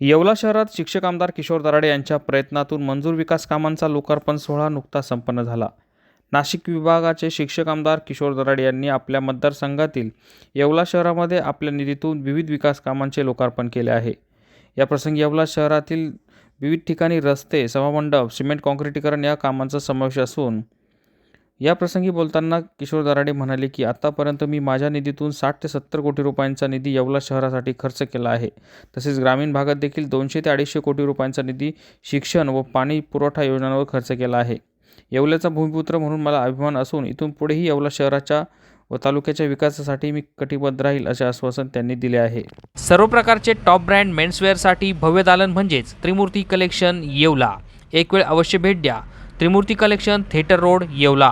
येवला शहरात शिक्षक आमदार किशोर दराडे यांच्या प्रयत्नातून मंजूर विकास कामांचा लोकार्पण सोहळा नुकताच संपन्न झाला. नाशिक विभागाचे शिक्षक आमदार किशोर दराडे यांनी आपल्या मतदारसंघातील येवला शहरामध्ये आपल्या निधीतून विविध विकास कामांचे लोकार्पण केले आहे. याप्रसंगी येवला शहरातील विविध ठिकाणी रस्ते सभामंडप सिमेंट काँक्रिटीकरण या कामांचा समावेश असून या प्रसंगी बोलताना किशोर दराडे म्हणाले की आतापर्यंत मी माझ्या निधीतून साठ ते सत्तर कोटी रुपयांचा निधी येवला शहरासाठी खर्च केला आहे. तसेच ग्रामीण भागात देखील दोनशे ते अडीचशे कोटी रुपयांचा निधी शिक्षण व पाणी पुरवठा योजनांवर खर्च केला आहे. येवल्याचा भूमिपुत्र म्हणून मला अभिमान असून इथून पुढेही येवला शहराच्या व तालुक्याच्या विकासासाठी मी कटिबद्ध राहील असे आश्वासन त्यांनी दिले आहे. सर्व प्रकारचे टॉप ब्रँड मेन्सवेअरसाठी भव्य दालन म्हणजेच त्रिमूर्ती कलेक्शन येवला. एक वेळ अवश्य भेट द्या. Trimurti collection theatre road Yeola.